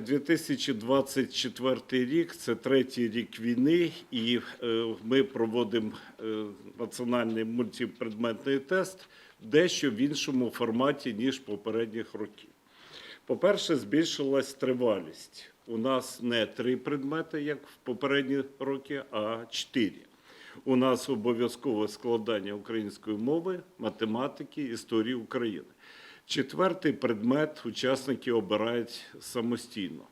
2024 рік це третій рік війни, і е, ми проводимо е, національний мультипредметний тест дещо в іншому форматі ніж попередніх років. По-перше, збільшилась тривалість. У нас не три предмети, як в попередні роки, а чотири. У нас обов'язкове складання української мови, математики, історії України. Четвертий предмет учасники обирають самостійно.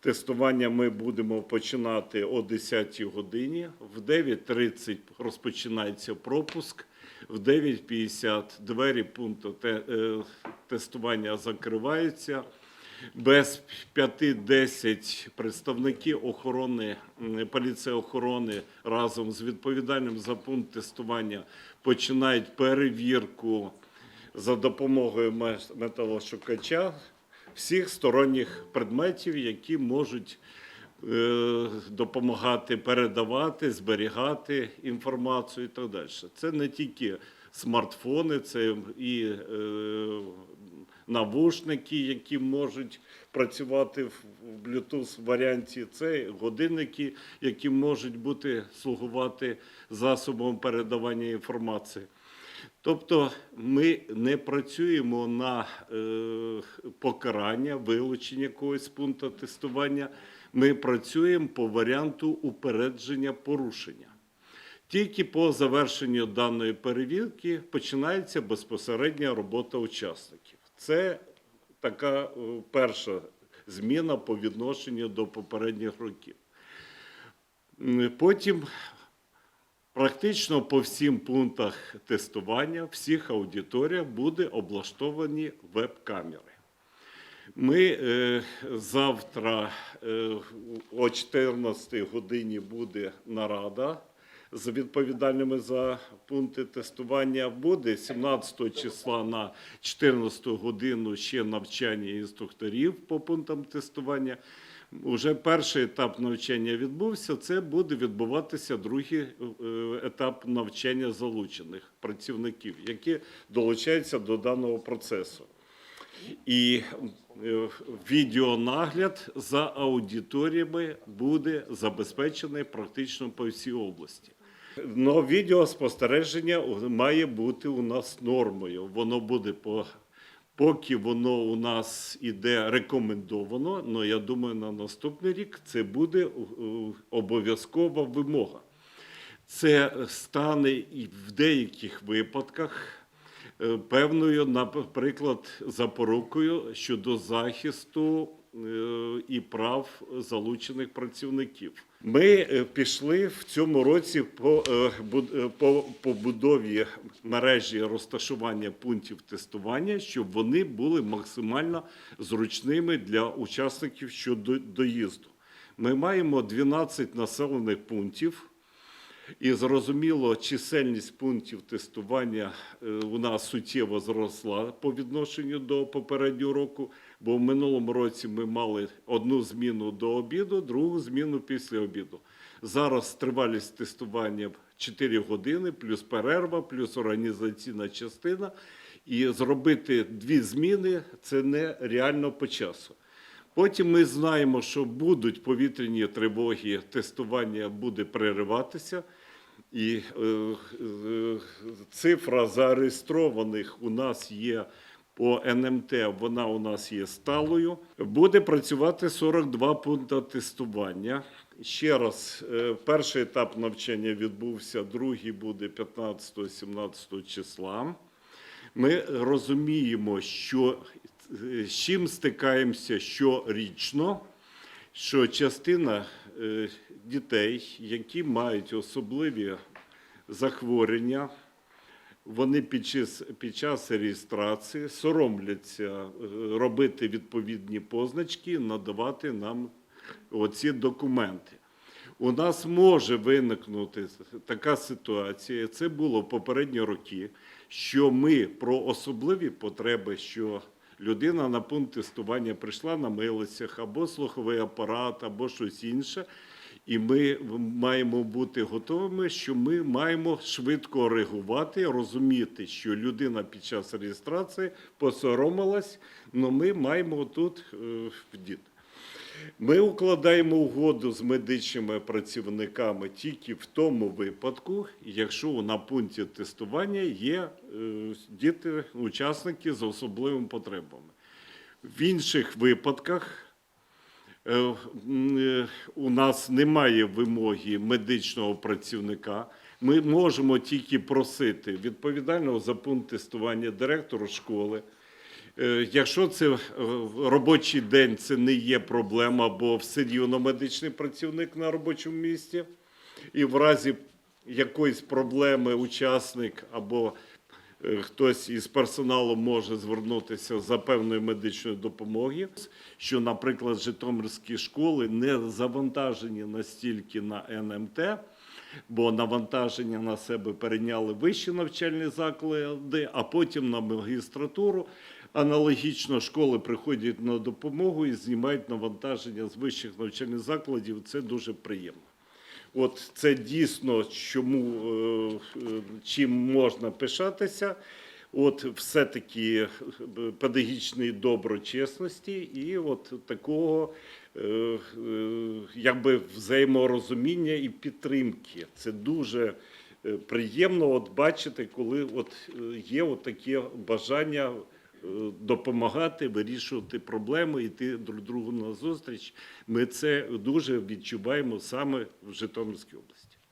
Тестування ми будемо починати о 10 годині. В 9.30 розпочинається пропуск. В 9.50 двері пункту е, тестування закриваються. Без 5-10 представників охорони, поліції охорони разом з відповідальним за пункт тестування починають перевірку за допомогою металошукача всіх сторонніх предметів, які можуть е, допомагати передавати, зберігати інформацію і так далі. Це не тільки смартфони, це і е, навушники, які можуть працювати в Bluetooth варіанті, це годинники, які можуть бути слугувати засобом передавання інформації. Тобто ми не працюємо на е, покарання, вилучення якогось пункту тестування. Ми працюємо по варіанту упередження порушення. Тільки по завершенню даної перевірки починається безпосередня робота учасників. Це така е, перша зміна по відношенню до попередніх років. Потім Практично по всім пунктах тестування, всіх аудиторіях буде облаштовані веб-камери. Ми е, завтра е, о 14 годині буде нарада з відповідальними за пункти тестування. Буде 17 числа на 14 годину ще навчання інструкторів по пунктам тестування. Уже перший етап навчання відбувся. Це буде відбуватися другий е, етап навчання залучених працівників, які долучаються до даного процесу. І е, відеонагляд за аудиторіями буде забезпечений практично по всій області. Но відеоспостереження має бути у нас нормою. Воно буде по Поки воно у нас іде рекомендовано, але я думаю, на наступний рік це буде обов'язкова вимога. Це стане і в деяких випадках е, певною, наприклад, запорукою щодо захисту і прав залучених працівників. Ми е, пішли в цьому році по, е, буд- е, по побудові мережі розташування пунктів тестування, щоб вони були максимально зручними для учасників щодо доїзду. Ми маємо 12 населених пунктів. І зрозуміло, чисельність пунктів тестування е, у нас суттєво зросла по відношенню до попереднього року, бо в минулому році ми мали одну зміну до обіду, другу зміну після обіду. Зараз тривалість тестування 4 години, плюс перерва, плюс організаційна частина. І зробити дві зміни це нереально по часу. Потім ми знаємо, що будуть повітряні тривоги, тестування буде перериватися. І е, е, цифра зареєстрованих у нас є по НМТ, вона у нас є сталою. Буде працювати 42 пункти тестування. Ще раз, е, перший етап навчання відбувся, другий буде 15-17 числа. Ми розуміємо, що з чим стикаємося щорічно, що частина дітей, які мають особливі захворювання, вони під час, під час реєстрації соромляться е, робити відповідні позначки, надавати нам оці документи. У нас може виникнути така ситуація, це було в попередні роки, що ми про особливі потреби, що людина на пункт тестування прийшла на милицях, або слуховий апарат, або щось інше. І ми маємо бути готовими, що ми маємо швидко реагувати, розуміти, що людина під час реєстрації посоромилась, але ми маємо тут е, вдіти. Ми укладаємо угоду з медичними працівниками тільки в тому випадку, якщо на пункті тестування є е, діти, учасники з особливими потребами. В інших випадках е, е, у нас немає вимоги медичного працівника. Ми можемо тільки просити відповідального за пункт тестування директору школи. Е, Якщо це е, робочий день, це не є проблема, бо все рівно медичний працівник на робочому місці, і в разі якоїсь проблеми учасник або е, хтось із персоналу може звернутися за певною медичною допомогою, що, наприклад, житомирські школи не завантажені настільки на НМТ, бо навантаження на себе перейняли вищі навчальні заклади, а потім на магістратуру. Аналогічно школи приходять на допомогу і знімають навантаження з вищих навчальних закладів. Це дуже приємно. От це дійсно чому е, е, чим можна пишатися. От все-таки е, педагогічної доброчесності і от такого якби взаєморозуміння і підтримки. Це дуже приємно от бачити, коли от є от таке бажання допомагати, вирішувати проблеми, йти друг другу на зустріч. Ми це дуже відчуваємо саме в Житомирській області.